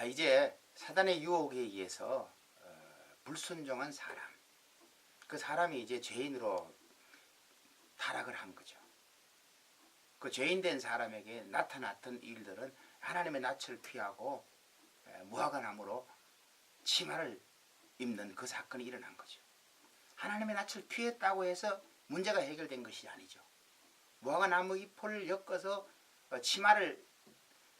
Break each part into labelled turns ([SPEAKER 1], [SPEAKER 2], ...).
[SPEAKER 1] 아, 이제 사단의 유혹에 의해서 어, 불순종한 사람, 그 사람이 이제 죄인으로 타락을 한 거죠. 그 죄인된 사람에게 나타났던 일들은 하나님의 낯을 피하고 에, 무화과나무로 치마를 입는 그 사건이 일어난 거죠. 하나님의 낯을 피했다고 해서 문제가 해결된 것이 아니죠. 무화과나무 잎을 엮어서 어, 치마를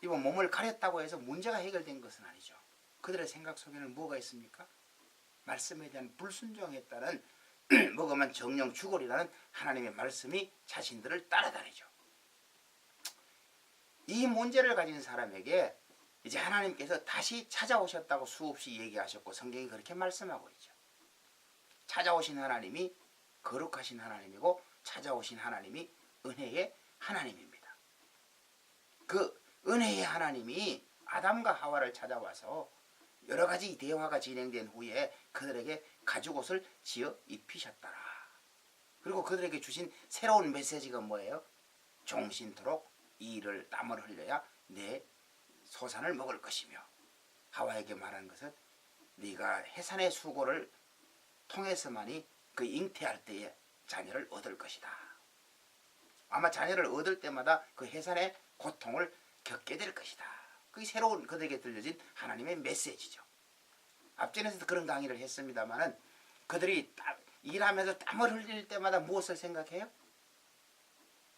[SPEAKER 1] 입어 몸을 가렸다고 해서 문제가 해결된 것은 아니죠. 그들의 생각 속에는 뭐가 있습니까? 말씀에 대한 불순종에 따른 먹으면 정령 죽으리라는 하나님의 말씀이 자신들을 따라다니죠. 이 문제를 가진 사람에게 이제 하나님께서 다시 찾아오셨다고 수없이 얘기하셨고 성경이 그렇게 말씀하고 있죠. 찾아오신 하나님이 거룩하신 하나님이고 찾아오신 하나님이 은혜의 하나님입니다. 그 은혜의 하나님이 아담과 하와를 찾아와서 여러 가지 대화가 진행된 후에 그들에게 가죽 옷을 지어 입히셨더라. 그리고 그들에게 주신 새로운 메시지가 뭐예요? 종신토록 이를 땀을 흘려야 내 소산을 먹을 것이며 하와에게 말한 것은 네가 해산의 수고를 통해서만이 그 잉태할 때에 자녀를 얻을 것이다. 아마 자녀를 얻을 때마다 그 해산의 고통을 겪게 될 것이다. 그게 새로운 그들에게 들려진 하나님의 메시지죠. 앞전에서도 그런 강의를 했습니다마는 그들이 땀- 일하면서 땀을 흘릴 때마다 무엇을 생각해요?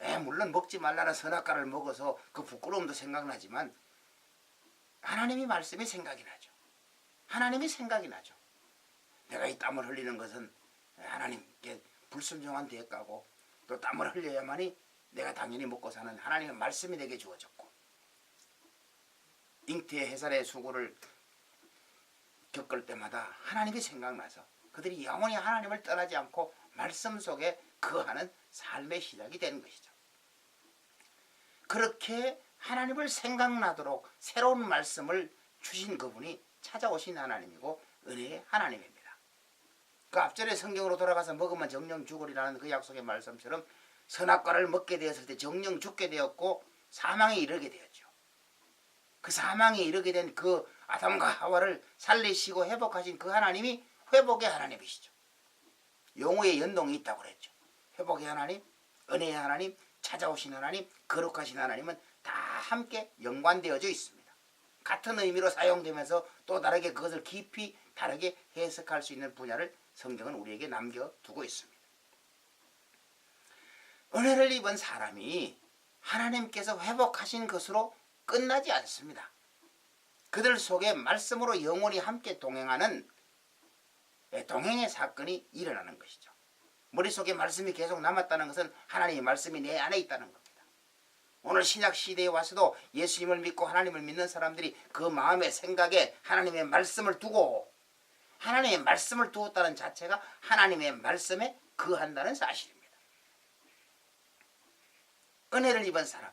[SPEAKER 1] 에, 물론 먹지 말라는 선악과를 먹어서 그 부끄러움도 생각나지만 하나님이 말씀이 생각이 나죠. 하나님이 생각이 나죠. 내가 이 땀을 흘리는 것은 하나님께 불순종한 대가고 또 땀을 흘려야만이 내가 당연히 먹고 사는 하나님의 말씀이 내게 주어졌고 잉태의 해살의 수고를 겪을 때마다 하나님이 생각나서 그들이 영원히 하나님을 떠나지 않고 말씀 속에 거하는 삶의 시작이 되는 것이죠. 그렇게 하나님을 생각나도록 새로운 말씀을 주신 그분이 찾아오신 하나님이고 은혜의 하나님입니다. 그 앞전에 성경으로 돌아가서 먹으면 정령 죽으리라는 그 약속의 말씀처럼 선악과를 먹게 되었을 때 정령 죽게 되었고 사망에 이르게 되었죠. 그 사망에 이르게 된 그 아담과 하와를 살리시고 회복하신 그 하나님이 회복의 하나님이시죠. 용어의 연동이 있다고 그랬죠. 회복의 하나님, 은혜의 하나님, 찾아오신 하나님, 거룩하신 하나님은 다 함께 연관되어져 있습니다. 같은 의미로 사용되면서 또 다르게 그것을 깊이 다르게 해석할 수 있는 분야를 성경은 우리에게 남겨두고 있습니다. 은혜를 입은 사람이 하나님께서 회복하신 것으로 끝나지 않습니다. 그들 속에 말씀으로 영원히 함께 동행하는 예, 동행의 사건이 일어나는 것이죠. 머릿속에 말씀이 계속 남았다는 것은 하나님의 말씀이 내 안에 있다는 겁니다. 오늘 신약 시대에 와서도 예수님을 믿고 하나님을 믿는 사람들이 그 마음의 생각에 하나님의 말씀을 두고 하나님의 말씀을 두었다는 자체가 하나님의 말씀에 거한다는 사실입니다. 은혜를 입은 사람,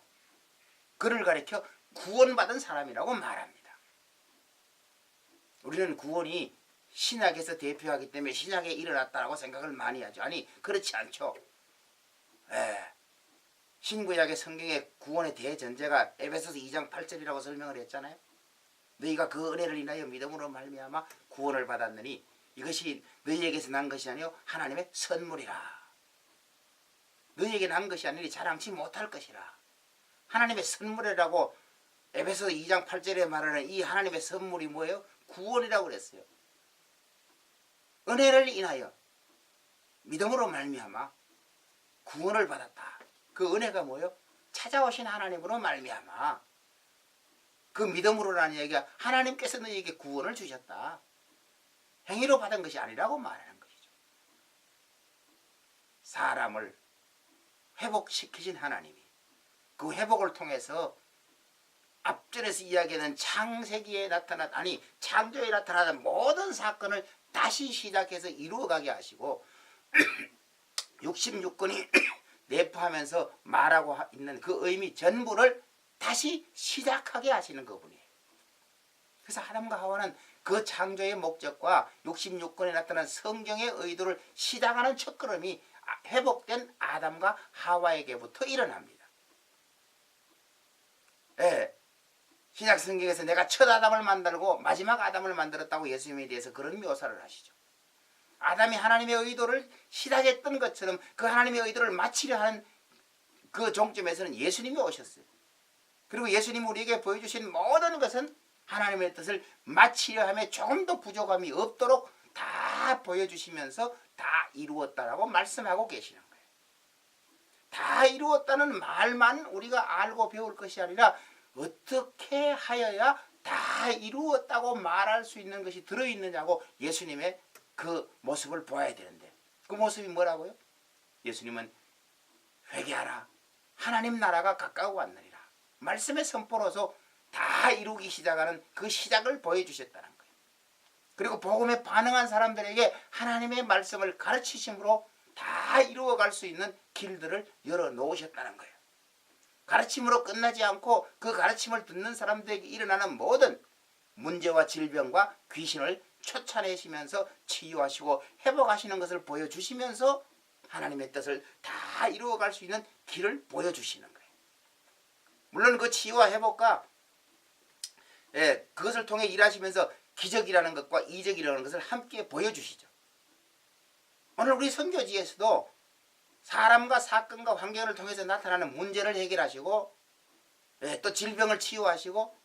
[SPEAKER 1] 그를 가리켜 구원받은 사람이라고 말합니다. 우리는 구원이 신약에서 대표하기 때문에 신약에 일어났다라고 생각을 많이 하죠. 아니 그렇지 않죠. 에, 신구약의 성경의 구원의 대전제가 에베소서 2장 8절이라고 설명을 했잖아요. 너희가 그 은혜를 인하여 믿음으로 말미암아 구원을 받았느니 이것이 너희에게서 난 것이 아니요 하나님의 선물이라. 너희에게 난 것이 아니니 자랑치 못할 것이라. 하나님의 선물이라고 에베소 2장 8절에 말하는 이 하나님의 선물이 뭐예요? 구원이라고 그랬어요. 은혜를 인하여 믿음으로 말미암아 구원을 받았다. 그 은혜가 뭐예요? 찾아오신 하나님으로 말미암아 그 믿음으로라는 얘기가 하나님께서 너에게 구원을 주셨다. 행위로 받은 것이 아니라고 말하는 것이죠. 사람을 회복시키신 하나님이 그 회복을 통해서 앞전에서 이야기하는 창세기에 나타난 아니 창조에 나타나는 모든 사건을 다시 시작해서 이루어가게 하시고 66권이 내포하면서 말하고 하- 있는 그 의미 전부를 다시 시작하게 하시는 그분이에요. 그래서 아담과 하와는 그 창조의 목적과 66권에 나타난 성경의 의도를 시작하는 첫걸음이 아- 회복된 아담과 하와에게부터 일어납니다. 예, 신약 성경에서 내가 첫 아담을 만들고 마지막 아담을 만들었다고 예수님에 대해서 그런 묘사를 하시죠. 아담이 하나님의 의도를 시작했던 것처럼 그 하나님의 의도를 마치려 하는 그 종점에서는 예수님이 오셨어요. 그리고 예수님이 우리에게 보여주신 모든 것은 하나님의 뜻을 마치려 함에 조금 더 부족함이 없도록 다 보여주시면서 다 이루었다라고 말씀하고 계시는 거예요. 다 이루었다는 말만 우리가 알고 배울 것이 아니라 어떻게 하여야 다 이루었다고 말할 수 있는 것이 들어있느냐고 예수님의 그 모습을 보아야 되는데 그 모습이 뭐라고요? 예수님은 회개하라 하나님 나라가 가까워 왔느니라 말씀의 선포로서 다 이루기 시작하는 그 시작을 보여주셨다는 거예요. 그리고 복음에 반응한 사람들에게 하나님의 말씀을 가르치심으로 다 이루어갈 수 있는 길들을 열어 놓으셨다는 거예요. 가르침으로 끝나지 않고 그 가르침을 듣는 사람들에게 일어나는 모든 문제와 질병과 귀신을 쫓아내시면서 치유하시고 회복하시는 것을 보여주시면서 하나님의 뜻을 다 이루어갈 수 있는 길을 보여주시는 거예요. 물론 그 치유와 회복과 예, 그것을 통해 일하시면서 기적이라는 것과 이적이라는 것을 함께 보여주시죠. 오늘 우리 선교지에서도 사람과 사건과 환경을 통해서 나타나는 문제를 해결하시고 예, 또 질병을 치유하시고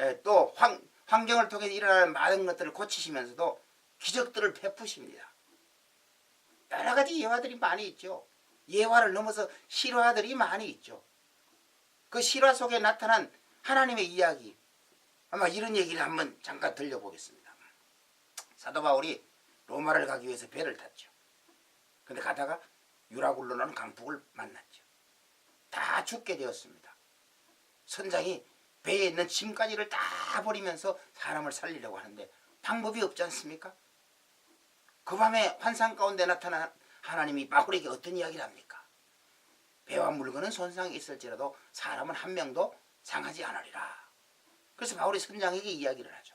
[SPEAKER 1] 예, 또 환, 환경을 통해 일어나는 많은 것들을 고치시면서도 기적들을 베푸십니다. 여러 가지 예화들이 많이 있죠. 예화를 넘어서 실화들이 많이 있죠. 그 실화 속에 나타난 하나님의 이야기 아마 이런 얘기를 한번 잠깐 들려보겠습니다. 사도 바울이 로마를 가기 위해서 배를 탔죠. 근데 가다가 유라굴로라는 강폭을 만났죠. 다 죽게 되었습니다. 선장이 배에 있는 짐까지를 다 버리면서 사람을 살리려고 하는데 방법이 없지 않습니까? 그 밤에 환상 가운데 나타난 하나님이 바울에게 어떤 이야기를 합니까? 배와 물건은 손상이 있을지라도 사람은 한 명도 상하지 않으리라. 그래서 바울이 선장에게 이야기를 하죠.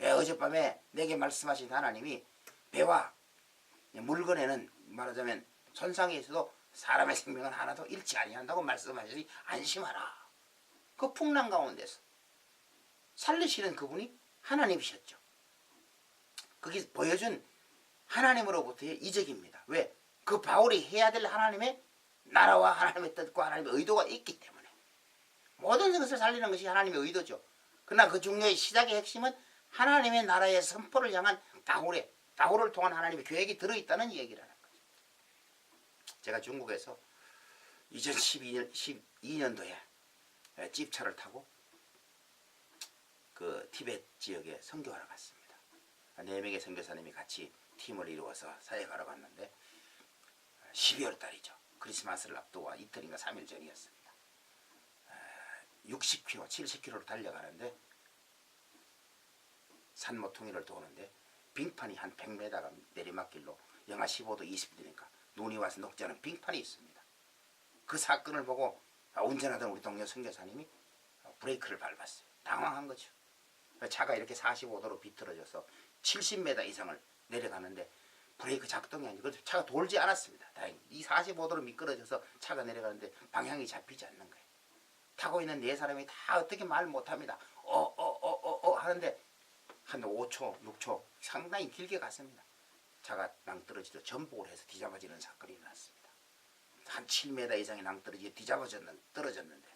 [SPEAKER 1] 예, 어젯밤에 내게 말씀하신 하나님이 배와 물건에는 말하자면 손상이 있어도 사람의 생명은 하나도 잃지 아니한다고 말씀하시니 안심하라. 그 풍랑 가운데서 살리시는 그분이 하나님이셨죠. 그게 보여준 하나님으로부터의 이적입니다. 왜? 그 바울이 해야 될 하나님의 나라와 하나님의 뜻과 하나님의 의도가 있기 때문에 모든 것을 살리는 것이 하나님의 의도죠. 그러나 그 중요의 시작의 핵심은 하나님의 나라의 선포를 향한 다홀의 다홀을 통한 하나님의 계획이 들어있다는 얘기라는 거죠. 제가 중국에서 2012년 12년도에 집차를 타고 그 티베트 지역에 선교하러 갔습니다. 네 명의 선교사님이 같이 팀을 이루어서 사역하러 갔는데 12월 달이죠. 크리스마스를 앞두고 이틀인가 3일 전이었습니다. 60km, 70km로 달려가는데 산모퉁이를 도는데 빙판이 한 100m가 내리막길로 영하 15도 20도니까 눈이 와서 녹지 않은 빙판이 있습니다. 그 사건을 보고 운전하던 우리 동료 선교사님이 브레이크를 밟았어요. 당황한 거죠. 차가 이렇게 45도로 비틀어져서 70m 이상을 내려가는데 브레이크 작동이 아니고 차가 돌지 않았습니다. 다행히 이 45도로 미끄러져서 차가 내려가는데 방향이 잡히지 않는 거예요. 타고 있는 네 사람이 다 어떻게 말 못합니다. 어어어어어 하는데 한 5초 6초 상당히 길게 갔습니다. 차가 낭떠러지도 전복을 해서 뒤잡아지는 사건이 일어났습니다. 한 7m 이상의 낭떠러지에 뒤잡아졌는 떨어졌는데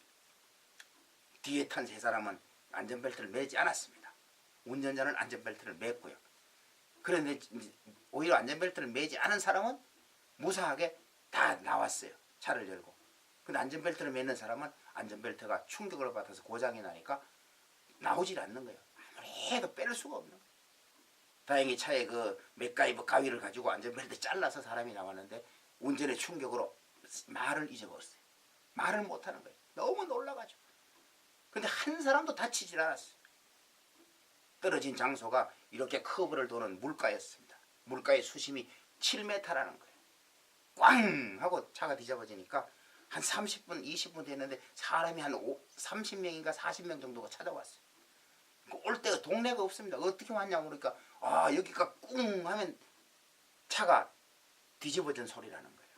[SPEAKER 1] 뒤에 탄 세 사람은 안전벨트를 매지 않았습니다. 운전자는 안전벨트를 맸고요. 그런데 오히려 안전벨트를 매지 않은 사람은 무사하게 다 나왔어요. 차를 열고. 근데 안전벨트를 매는 사람은 안전벨트가 충격을 받아서 고장이 나니까 나오질 않는 거예요. 해도 뺄 수가 없는. 다행히 차에 그 맥가이버 가위를 가지고 안전벨트 잘라서 사람이 나왔는데 운전의 충격으로 말을 잊어버렸어요. 말을 못하는 거예요. 너무 놀라가지고. 근데 한 사람도 다치질 않았어요. 떨어진 장소가 이렇게 커브를 도는 물가였습니다. 물가의 수심이 7m라는 거예요. 꽝 하고 차가 뒤집어지니까 한 30분, 20분 됐는데 사람이 한 5, 30명인가 40명 정도가 찾아왔어요. 그올 때가 동네가 없습니다. 어떻게 왔냐고 그러니까 아 여기가 꿍 하면 차가 뒤집어진 소리라는 거예요.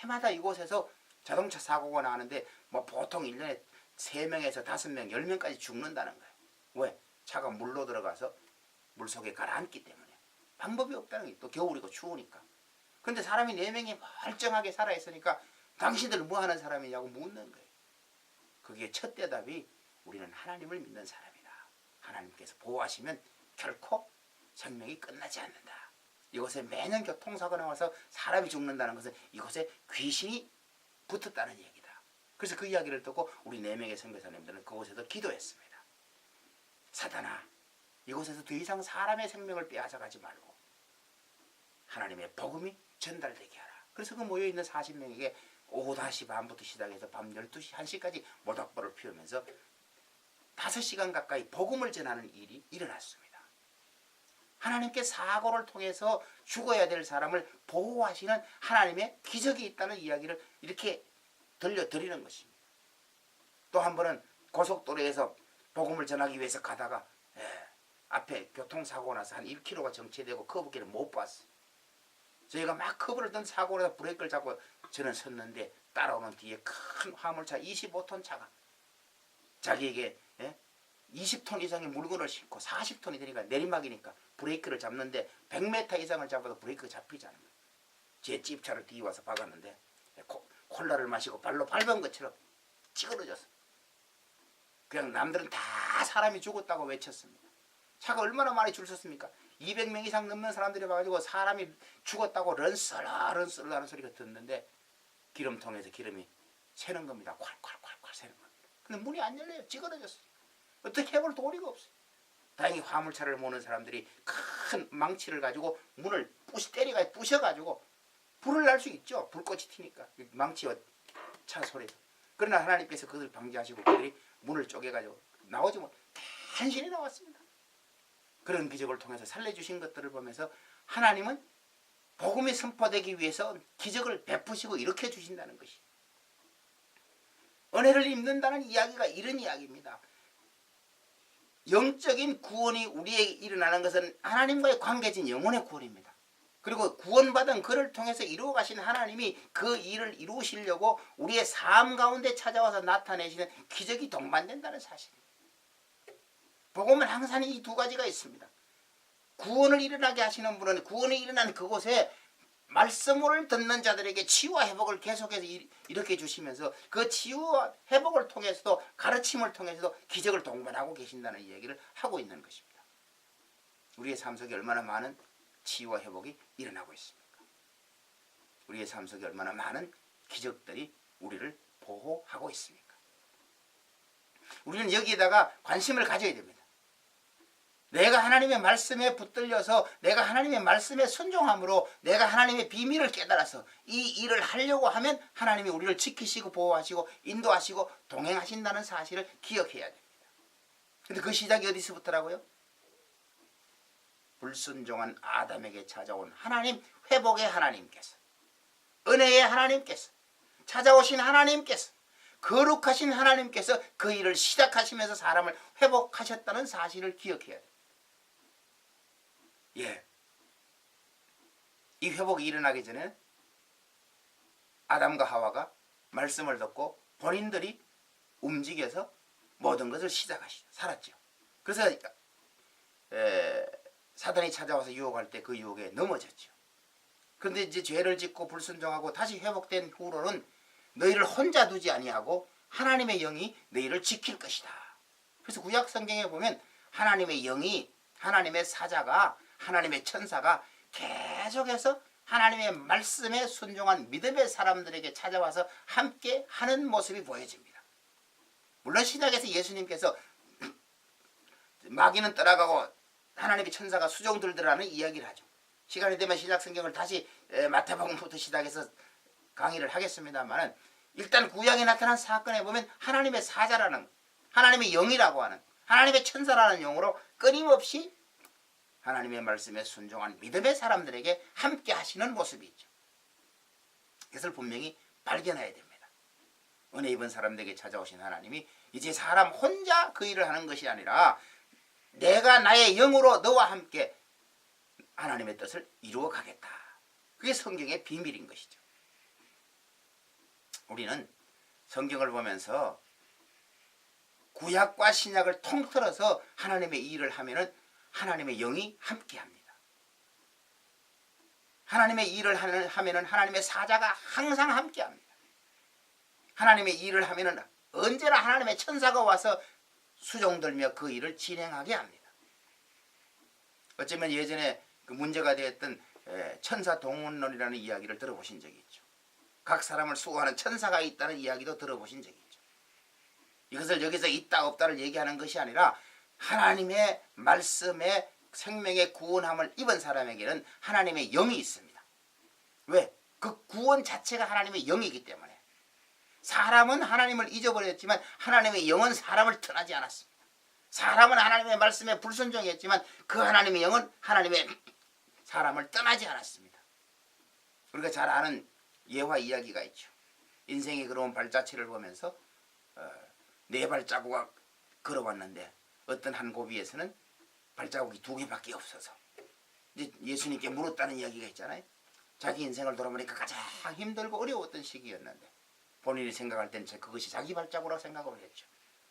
[SPEAKER 1] 해마다 이곳에서 자동차 사고가 나는데 뭐 보통 1년에 세 명에서 다섯 명, 열 명까지 죽는다는 거예요. 왜? 차가 물로 들어가서 물 속에 가라앉기 때문에 방법이 없다는 게 또 겨울이고 추우니까. 근데 사람이 네 명이 멀쩡하게 살아 있으니까 당신들 뭐 하는 사람이냐고 묻는 거예요. 그게 첫 대답이 우리는 하나님을 믿는 사람이다. 하나님께서 보호하시면 결코 생명이 끝나지 않는다. 이곳에 매년 교통사고 나와서 사람이 죽는다는 것은 이곳에 귀신이 붙었다는 얘기다. 그래서 그 이야기를 듣고 우리 네 명의 선교사님들은 그곳에서 기도했습니다. 사단아, 이곳에서 더 이상 사람의 생명을 빼앗아가지 말고 하나님의 복음이 전달되게 하라. 그래서 그 모여 있는 40명에게 오후 5시 반부터 시작해서 밤 12시, 1시까지 모닥불을 피우면서 5시간 가까이 복음을 전하는 일이 일어났습니다. 하나님께 사고를 통해서 죽어야 될 사람을 보호하시는 하나님의 기적이 있다는 이야기를 이렇게 들려드리는 것입니다. 또 한 번은 고속도로에서 복음을 전하기 위해서 가다가 예, 앞에 교통사고 나서 한 1km가 정체되고 커브길을 못 봤어요. 저희가 막 커브를 든 사고로 브레이크를 잡고 저는 섰는데 따라오는 뒤에 큰 화물차 25톤 차가 자기에게 예? 20톤 이상의 물건을 싣고 40톤이 되니까 내리막이니까 브레이크를 잡는데 100m 이상을 잡아도 브레이크가 잡히지 거예요. 제 집차를 뒤와서 박았는데 코, 콜라를 마시고 발로 밟은 것처럼 찌그러졌어. 그냥 남들은 다 사람이 죽었다고 외쳤습니다. 차가 얼마나 많이 줄 섰습니까? 200명 이상 넘는 사람들이 와가지고 사람이 죽었다고 런슬라 런슬라 하는 소리가 듣는데 기름통에서 기름이 새는 겁니다. 콸콸콸콸 새는 겁니다. 근데 문이 안 열려요. 찌그러졌어요. 어떻게 해볼 도리가 없어요. 다행히 화물차를 모는 사람들이 큰 망치를 가지고 문을 부시 때리가 부셔가지고 불을 날 수 있죠. 불꽃이 튀니까 망치와 차 소리. 그러나 하나님께서 그들을 방지하시고 그들이 문을 쪼개가지고 나오지 못 간신히 나왔습니다. 그런 기적을 통해서 살려주신 것들을 보면서 하나님은 복음이 선포되기 위해서 기적을 베푸시고 이렇게 주신다는 것이 은혜를 입는다는 이야기가 이런 이야기입니다. 영적인 구원이 우리에게 일어나는 것은 하나님과의 관계진 영혼의 구원입니다. 그리고 구원받은 그를 통해서 이루어 가신 하나님이 그 일을 이루시려고 우리의 삶 가운데 찾아와서 나타내시는 기적이 동반된다는 사실입니다. 복음은 항상 이 두 가지가 있습니다. 구원을 일어나게 하시는 분은 구원이 일어난 그곳에 말씀을 듣는 자들에게 치유와 회복을 계속해서 이렇게 주시면서 그 치유와 회복을 통해서도 가르침을 통해서도 기적을 동반하고 계신다는 얘기를 하고 있는 것입니다. 우리의 삶 속에 얼마나 많은 치유와 회복이 일어나고 있습니까? 우리의 삶 속에 얼마나 많은 기적들이 우리를 보호하고 있습니까? 우리는 여기에다가 관심을 가져야 됩니다. 내가 하나님의 말씀에 붙들려서 내가 하나님의 말씀에 순종함으로 내가 하나님의 비밀을 깨달아서 이 일을 하려고 하면 하나님이 우리를 지키시고 보호하시고 인도하시고 동행하신다는 사실을 기억해야 됩니다. 근데 그 시작이 어디서부터라고요? 불순종한 아담에게 찾아온 하나님 회복의 하나님께서 은혜의 하나님께서 찾아오신 하나님께서 거룩하신 하나님께서 그 일을 시작하시면서 사람을 회복하셨다는 사실을 기억해야 됩니다. 예. 이 회복이 일어나기 전에 아담과 하와가 말씀을 듣고 본인들이 움직여서 모든 것을 시작하시죠. 살았죠. 그래서 에, 사단이 찾아와서 유혹할 때 그 유혹에 넘어졌죠. 그런데 이제 죄를 짓고 불순종하고 다시 회복된 후로는 너희를 혼자 두지 아니하고 하나님의 영이 너희를 지킬 것이다. 그래서 구약 성경에 보면 하나님의 영이 하나님의 사자가 하나님의 천사가 계속해서 하나님의 말씀에 순종한 믿음의 사람들에게 찾아와서 함께 하는 모습이 보여집니다. 물론 신약에서 예수님께서 마귀는 떠나가고 하나님의 천사가 수종들더라는 이야기를 하죠. 시간이 되면 신약 성경을 다시 마태복음부터 시작해서 강의를 하겠습니다만 일단 구약에 나타난 사건에 보면 하나님의 사자라는 하나님의 영이라고 하는 하나님의 천사라는 용어로 끊임없이 하나님의 말씀에 순종한 믿음의 사람들에게 함께 하시는 모습이 있죠. 이것을 분명히 발견해야 됩니다. 은혜 입은 사람들에게 찾아오신 하나님이 이제 사람 혼자 그 일을 하는 것이 아니라 내가 나의 영으로 너와 함께 하나님의 뜻을 이루어 가겠다. 그게 성경의 비밀인 것이죠. 우리는 성경을 보면서 구약과 신약을 통틀어서 하나님의 일을 하면은 하나님의 영이 함께합니다. 하나님의 일을 하면은 하나님의 사자가 항상 함께합니다. 하나님의 일을 하면은 언제나 하나님의 천사가 와서 수종들며 그 일을 진행하게 합니다. 어쩌면 예전에 그 문제가 되었던 에, 천사 동원론이라는 이야기를 들어보신 적이 있죠. 각 사람을 수호하는 천사가 있다는 이야기도 들어보신 적이 있죠. 이것을 여기서 있다 없다를 얘기하는 것이 아니라 하나님의 말씀에 생명의 구원함을 입은 사람에게는 하나님의 영이 있습니다. 왜? 그 구원 자체가 하나님의 영이기 때문에. 사람은 하나님을 잊어버렸지만 하나님의 영은 사람을 떠나지 않았습니다. 사람은 하나님의 말씀에 불순종했지만 그 하나님의 영은 하나님의 사람을 떠나지 않았습니다. 우리가 잘 아는 예화 이야기가 있죠. 인생의 그런 발자취를 보면서 어, 네 발자국가 걸어왔는데 어떤 한 고비에서는 발자국이 두 개밖에 없어서 이제 예수님께 물었다는 이야기가 있잖아요. 자기 인생을 돌아보니까 가장 힘들고 어려웠던 시기였는데 본인이 생각할 땐 그것이 자기 발자국이라고 생각을 했죠.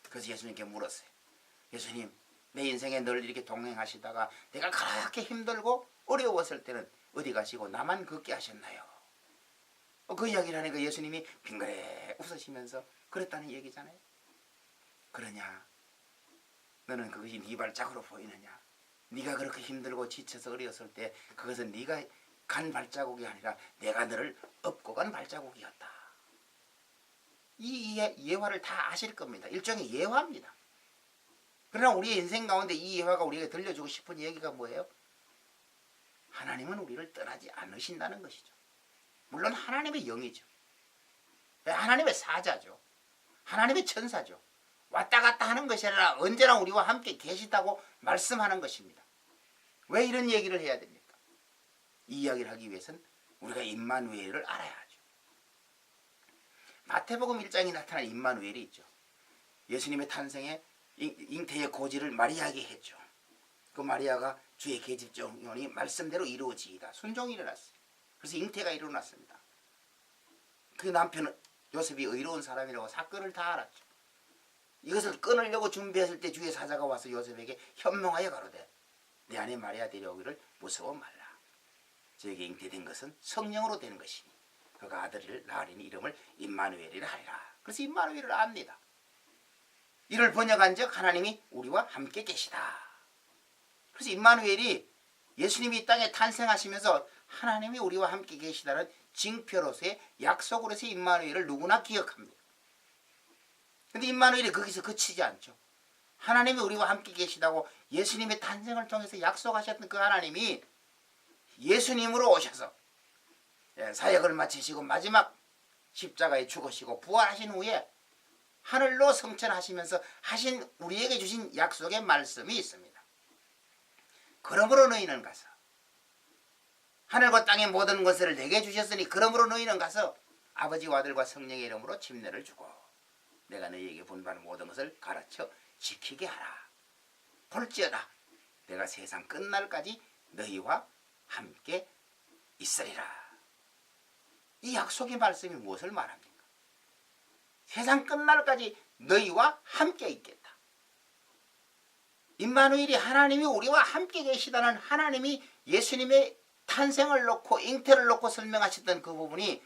[SPEAKER 1] 그래서 예수님께 물었어요. 예수님, 내 인생에 늘 이렇게 동행하시다가 내가 그렇게 힘들고 어려웠을 때는 어디 가시고 나만 걷게 하셨나요? 어, 그 이야기를 하니까 예수님이 빙그레 웃으시면서 그랬다는 얘기잖아요. 그러냐? 너는 그것이 네 발자국으로 보이느냐? 네가 그렇게 힘들고 지쳐서 어려웠을 때 그것은 네가 간 발자국이 아니라 내가 너를 업고 간 발자국이었다. 이 예, 예화를 다 아실 겁니다. 일종의 예화입니다. 그러나 우리의 인생 가운데 이 예화가 우리에게 들려주고 싶은 얘기가 뭐예요? 하나님은 우리를 떠나지 않으신다는 것이죠. 물론 하나님의 영이죠. 하나님의 사자죠. 하나님의 천사죠. 왔다 갔다 하는 것이 아니라 언제나 우리와 함께 계시다고 말씀하는 것입니다. 왜 이런 얘기를 해야 됩니까? 이 이야기를 하기 위해서는 우리가 임마누엘을 알아야 하죠. 마태복음 1장에 나타난 임마누엘이 있죠. 예수님의 탄생에 잉태의 고지를 마리아에게 했죠. 그 마리아가 주의 계집종이 말씀대로 이루어지이다. 순종이 일어났어요. 그래서 잉태가 일어났습니다. 그 남편은 요셉이 의로운 사람이라고 사건을 다 알았죠. 이것을 끊으려고 준비했을 때 주의 사자가 와서 요셉에게 현명하여 가로되 내 안에 마리아 데려오기를 무서워 말라. 저에게 잉태된 것은 성령으로 되는 것이니 그가 아들을 낳으리니 이름을 임마누엘이라 하리라. 그래서 임마누엘을 압니다. 이를 번역한 즉 하나님이 우리와 함께 계시다. 그래서 임마누엘이 예수님이 이 땅에 탄생하시면서 하나님이 우리와 함께 계시다는 징표로서의 약속으로서의 임마누엘을 누구나 기억합니다. 근데 임마누엘이 거기서 그치지 않죠. 하나님이 우리와 함께 계시다고 예수님의 탄생을 통해서 약속하셨던 그 하나님이 예수님으로 오셔서 예, 사역을 마치시고 마지막 십자가에 죽으시고 부활하신 후에 하늘로 성천하시면서 하신 우리에게 주신 약속의 말씀이 있습니다. 그러므로 너희는 가서 하늘과 땅의 모든 것을 내게 주셨으니 그러므로 너희는 가서 아버지와 아들과 성령의 이름으로 침례를 주고 내가 너희에게 분부하는 모든 것을 가르쳐 지키게 하라. 볼지어다 내가 세상 끝날까지 너희와 함께 있으리라. 이 약속의 말씀이 무엇을 말합니까? 세상 끝날까지 너희와 함께 있겠다. 임마누엘이 하나님이 우리와 함께 계시다는 하나님이 예수님의 탄생을 놓고 잉태를 놓고 설명하셨던 그 부분이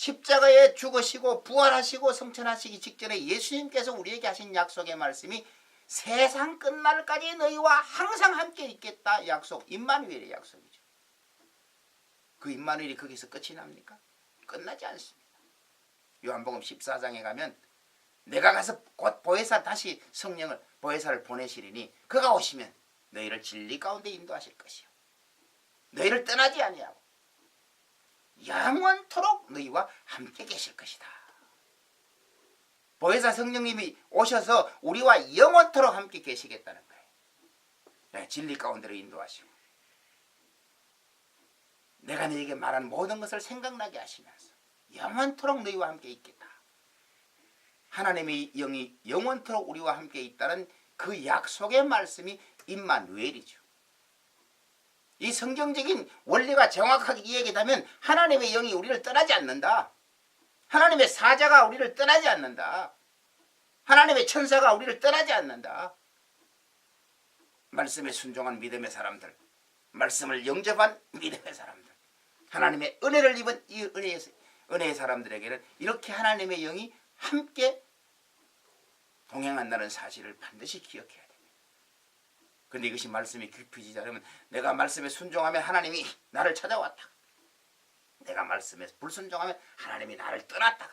[SPEAKER 1] 십자가에 죽으시고 부활하시고 성천하시기 직전에 예수님께서 우리에게 하신 약속의 말씀이 세상 끝날까지 너희와 항상 함께 있겠다 약속 임마누엘의 약속이죠. 그 임마누엘이 거기서 끝이 납니까? 끝나지 않습니다. 요한복음 14장에 가면 내가 가서 곧 보혜사 다시 성령을 보혜사를 보내시리니 그가 오시면 너희를 진리 가운데 인도하실 것이요 너희를 떠나지 아니하고 영원토록 너희와 함께 계실 것이다. 보혜사 성령님이 오셔서 우리와 영원토록 함께 계시겠다는 거예요. 네, 진리 가운데로 인도하시고 내가 너에게 말한 모든 것을 생각나게 하시면서 영원토록 너희와 함께 있겠다. 하나님의 영이 영원토록 우리와 함께 있다는 그 약속의 말씀이 임마누엘이죠. 이 성경적인 원리가 정확하게 이해되면 하나님의 영이 우리를 떠나지 않는다. 하나님의 사자가 우리를 떠나지 않는다. 하나님의 천사가 우리를 떠나지 않는다. 말씀에 순종한 믿음의 사람들, 말씀을 영접한 믿음의 사람들, 하나님의 은혜를 입은 이 은혜의, 은혜의 사람들에게는 이렇게 하나님의 영이 함께 동행한다는 사실을 반드시 기억해야 됩 근데 이것이 말씀이 깊어지지 않으면 내가 말씀에 순종하면 하나님이 나를 찾아왔다. 내가 말씀에 불순종하면 하나님이 나를 떠났다가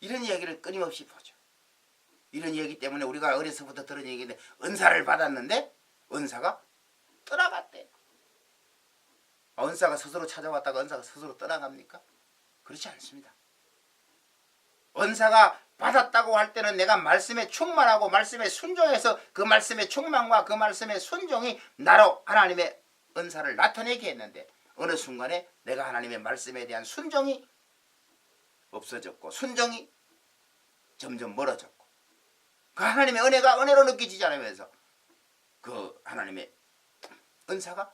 [SPEAKER 1] 이런 이야기를 끊임없이 보죠. 이런 얘기 때문에 우리가 어려서부터 들은 얘기인데 은사를 받았는데 은사가 떠나갔대. 아, 은사가 스스로 찾아왔다가 은사가 스스로 떠나갑니까? 그렇지 않습니다. 은사가 받았다고 할 때는 내가 말씀에 충만하고 말씀에 순종해서 그 말씀의 충만과 그 말씀의 순종이 나로 하나님의 은사를 나타내게 했는데 어느 순간에 내가 하나님의 말씀에 대한 순종이 없어졌고 순종이 점점 멀어졌고 그 하나님의 은혜가 은혜로 느껴지지 않으면서 그 하나님의 은사가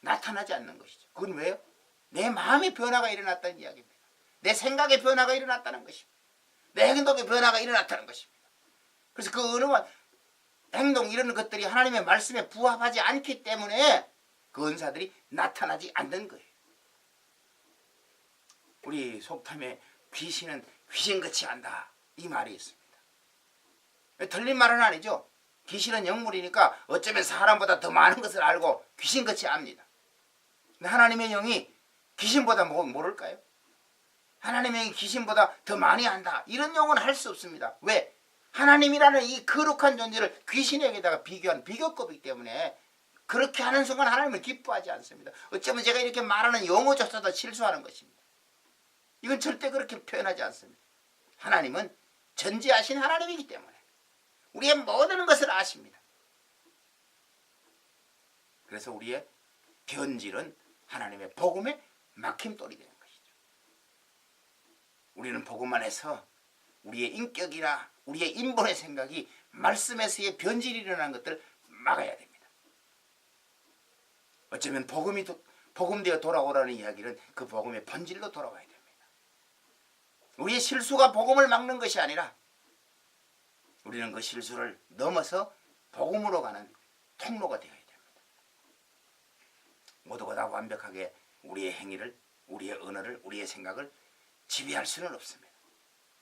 [SPEAKER 1] 나타나지 않는 것이죠. 그건 왜요? 내 마음의 변화가 일어났다는 이야기입니다. 내 생각의 변화가 일어났다는 것입니다. 내 행동의 변화가 일어났다는 것입니다. 그래서 그 어느 행동 이런 것들이 하나님의 말씀에 부합하지 않기 때문에 그 은사들이 나타나지 않는 거예요. 우리 속담에 귀신은 귀신같이 한다 이 말이 있습니다. 틀린 말은 아니죠. 귀신은 영물이니까 어쩌면 사람보다 더 많은 것을 알고 귀신같이 압니다. 하나님의 영이 귀신보다 뭐 모를까요? 하나님의 귀신보다 더 많이 안다. 이런 용어는 할 수 없습니다. 왜? 하나님이라는 이 거룩한 존재를 귀신에게다가 비교한 비교급이기 때문에 그렇게 하는 순간 하나님을 기뻐하지 않습니다. 어쩌면 제가 이렇게 말하는 용어조차도 실수하는 것입니다. 이건 절대 그렇게 표현하지 않습니다. 하나님은 전지하신 하나님이기 때문에 우리의 모든 것을 아십니다. 그래서 우리의 변질은 하나님의 복음에 막힘돌이 것이죠. 우리는 복음 안에서 우리의 인격이나 우리의 인본의 생각이 말씀에서의 변질이 일어나는 것들을 막아야 됩니다. 어쩌면 복음이 도, 복음되어 돌아오라는 이야기는 그 복음의 본질로 돌아와야 됩니다. 우리의 실수가 복음을 막는 것이 아니라 우리는 그 실수를 넘어서 복음으로 가는 통로가 되어야 됩니다. 모두가 다 완벽하게 우리의 행위를, 우리의 언어를, 우리의 생각을 지배할 수는 없습니다.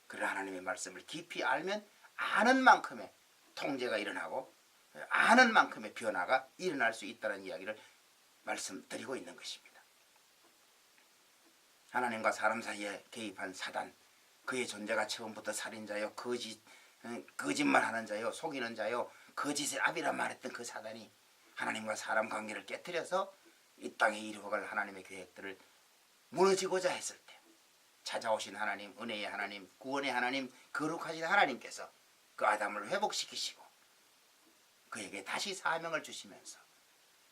[SPEAKER 1] 그러나 하나님의 말씀을 깊이 알면 아는 만큼의 통제가 일어나고 아는 만큼의 변화가 일어날 수 있다는 이야기를 말씀드리고 있는 것입니다. 하나님과 사람 사이에 개입한 사단, 그의 존재가 처음부터 살인자요, 거짓, 거짓말하는 자요, 속이는 자요, 거짓의 압이라 말했던 그 사단이 하나님과 사람 관계를 깨뜨려서 이 땅에 이루어갈 하나님의 계획들을 무너지고자 했을 때 찾아오신 하나님, 은혜의 하나님, 구원의 하나님, 거룩하신 하나님께서 그 아담을 회복시키시고 그에게 다시 사명을 주시면서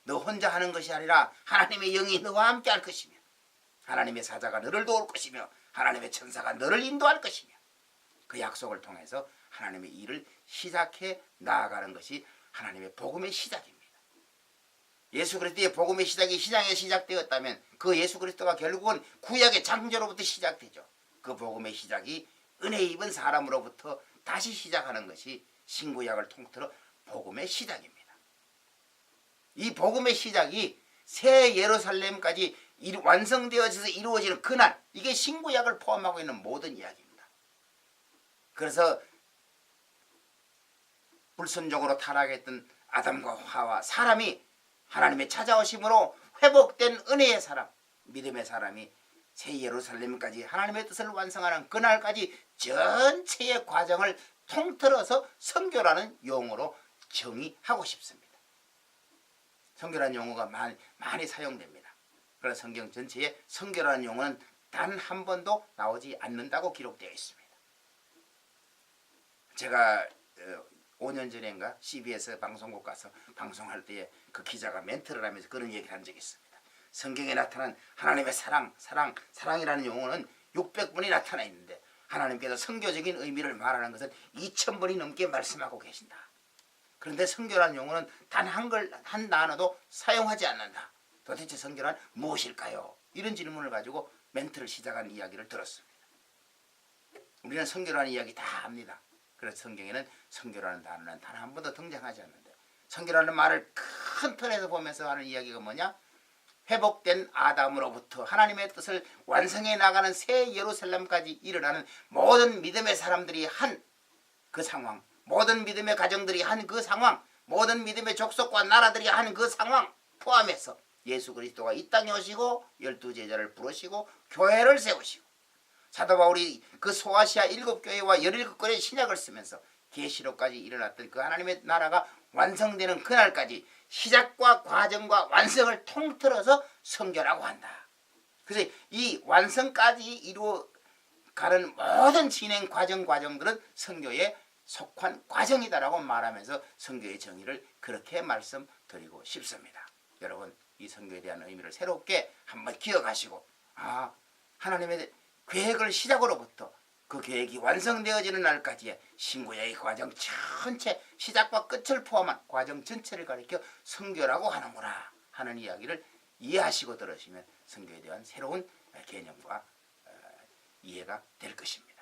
[SPEAKER 1] 너 혼자 하는 것이 아니라 하나님의 영이 너와 함께 할 것이며 하나님의 사자가 너를 도울 것이며 하나님의 천사가 너를 인도할 것이며 그 약속을 통해서 하나님의 일을 시작해 나아가는 것이 하나님의 복음의 시작입니다. 예수 그리스도의 복음의 시작이 시장에 시작되었다면 그 예수 그리스도가 결국은 구약의 창조로부터 시작되죠. 그 복음의 시작이 은혜 입은 사람으로부터 다시 시작하는 것이 신구약을 통틀어 복음의 시작입니다. 이 복음의 시작이 새 예루살렘까지 완성되어져서 이루어지는 그날 이게 신구약을 포함하고 있는 모든 이야기입니다. 그래서 불순종으로 타락했던 아담과 하와 사람이 하나님의 찾아오심으로 회복된 은혜의 사람 믿음의 사람이 새 예루살렘까지 하나님의 뜻을 완성하는 그날까지 전체의 과정을 통틀어서 성교라는 용어로 정의하고 싶습니다. 성교라는 용어가 많이, 많이 사용됩니다. 그래서 성경 전체에 성교라는 용어는 단 한 번도 나오지 않는다고 기록되어 있습니다. 제가 5년 전인가 CBS 방송국 가서 방송할 때에 그 기자가 멘트를 하면서 그런 얘기를 한 적이 있습니다. 성경에 나타난 하나님의 사랑, 사랑, 사랑이라는 용어는 600번이 나타나 있는데 하나님께서 성교적인 의미를 말하는 것은 2000번이 넘게 말씀하고 계신다. 그런데 성교라는 용어는 단 한걸한 단어도 사용하지 않는다. 도대체 성교란 무엇일까요? 이런 질문을 가지고 멘트를 시작한 이야기를 들었습니다. 우리는 성교라는 이야기 다 합니다. 그래서 성경에는 성교라는 단어는 단 한 번도 등장하지 않는데 성교라는 말을 큰 틀에서 보면서 하는 이야기가 뭐냐? 회복된 아담으로부터 하나님의 뜻을 완성해 나가는 새 예루살렘까지 일어나는 모든 믿음의 사람들이 한 그 상황, 모든 믿음의 가정들이 한 그 상황, 모든 믿음의 족속과 나라들이 한 그 상황 포함해서 예수 그리스도가 이 땅에 오시고 열두 제자를 부르시고 교회를 세우시고 사도 바울이 그 소아시아 일곱 교회와 열일곱 교회 신약을 쓰면서 계시록까지 일어났던 그 하나님의 나라가 완성되는 그날까지 시작과 과정과 완성을 통틀어서 성교라고 한다. 그래서 이 완성까지 이루어 가는 모든 진행 과정 과정들은 성교에 속한 과정이다라고 말하면서 성교의 정의를 그렇게 말씀드리고 싶습니다. 여러분 이 성교에 대한 의미를 새롭게 한번 기억하시고 아 하나님의 계획을 시작으로부터 그 계획이 완성되어지는 날까지의 신구의 과정 전체 시작과 끝을 포함한 과정 전체를 가리켜 성교라고 하는구나 하는 이야기를 이해하시고 들으시면 성교에 대한 새로운 개념과 어, 이해가 될 것입니다.